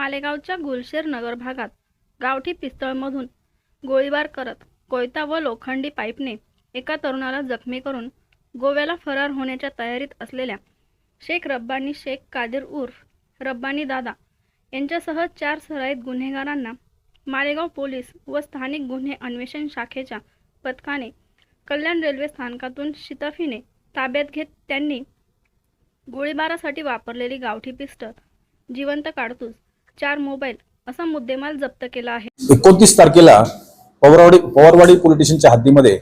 मालेगावच्या गुलशेर नगर भागात गावठी पिस्तळमधून गोळीबार करत कोयता व लोखंडी पाईपने एका तरुणाला जखमी करून गोव्याला फरार होण्याच्या तयारीत असलेल्या शेख रब्बानी शेख कादिर उर्फ रब्बानी दादा यांच्यासह चार सराईत गुन्हेगारांना मालेगाव पोलीस व स्थानिक गुन्हे अन्वेषण शाखेच्या पथकाने कल्याण रेल्वे स्थानकातून शिताफीने ताब्यात घेत त्यांनी गोळीबारासाठी वापरलेली गावठी पिस्टल जिवंत काडतूस. चार मोबाईल असा मुद्देमाल जप्त केला आहे. एकोणतीस तारखेला पवारवाडी पवारवाडी पोलीस स्टेशनच्या हद्दीमध्ये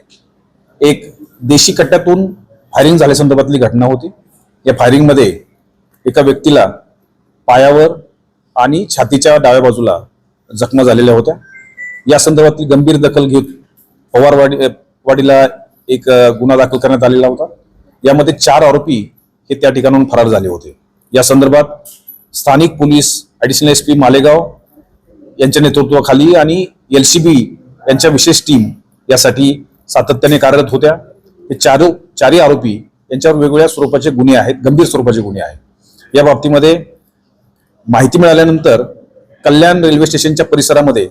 एक देशी कट्ट्यातून फायरिंग झाल्यासंदर्भातली घटना होती. या फायरिंगमध्ये एका व्यक्तीला पायावर आणि छातीच्या डाव्या बाजूला जखमा झालेल्या होत्या. या संदर्भातली गंभीर दखल घेत पवारवाडी वाडीला एक गुन्हा दाखल करण्यात आलेला होता. यामध्ये चार आरोपी हे त्या ठिकाणाहून फरार झाले होते. या संदर्भात स्थानिक police additional S P Malegaon यांच्या नेतृत्वाखाली आणि एल सी बी यांच्या विशेष टीम यासाठी सातत्याने कार्यरत होत्या. हे चार चारही आरोपी यांच्यावर वेगवेगळ्या स्वरूपाचे गुन्हे आहेत गंभीर स्वरूपाचे गुन्हे आहेत. या बाबतीमध्ये माहिती मिळाल्यानंतर कल्याण रेल्वे स्टेशनच्या परिसरामध्ये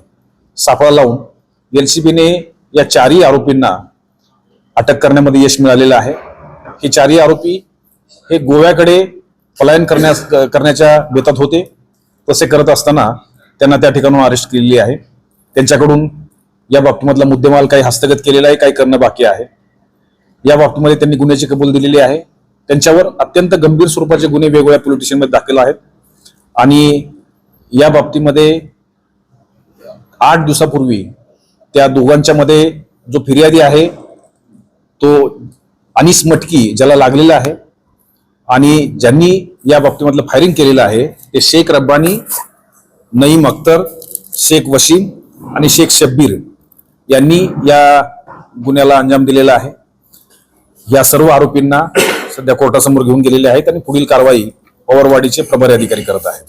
सापळा लावून एल सी बीने या चारही आरोपींना अटक करण्यामध्ये यश मिळालेलं आहे. हे चारही आरोपी हे गोव्याकडे पलायन करण्यास करण्याच्या बेतात होते. तसे करत असताना त्यांना त्या ठिकाणून अरेस्ट केलेली आहे. त्यांच्याकडून या बाबतीमधला मुद्देमाल काही हस्तगत केलेला आहे काही करणं बाकी आहे. या बाबतीमध्ये त्यांनी गुन्ह्याची कबूल दिलेली आहे. त्यांच्यावर अत्यंत गंभीर स्वरूपाचे गुन्हे वेगवेगळ्या पोलीस स्टेशनमध्ये दाखल आहेत. आणि या बाबतीमध्ये आठ दिवसापूर्वी त्या दोघांच्या मध्ये जो फिर्यादी आहे तो अनिस मटकी ज्याला लागलेला आहे आणि ज्यांनी या बाबतीमधलं फायरिंग केलेलं आहे ते शेख रब्बानी नईम अख्तर शेख वशीम आणि शेख शब्बीर यांनी या गुन्ह्याला अंजाम दिलेला आहे. या सर्व आरोपींना सध्या कोर्टासमोर घेऊन गेलेले आहेत आणि पुढील कारवाई पवारवाडीचे प्रभारी अधिकारी करत आहेत.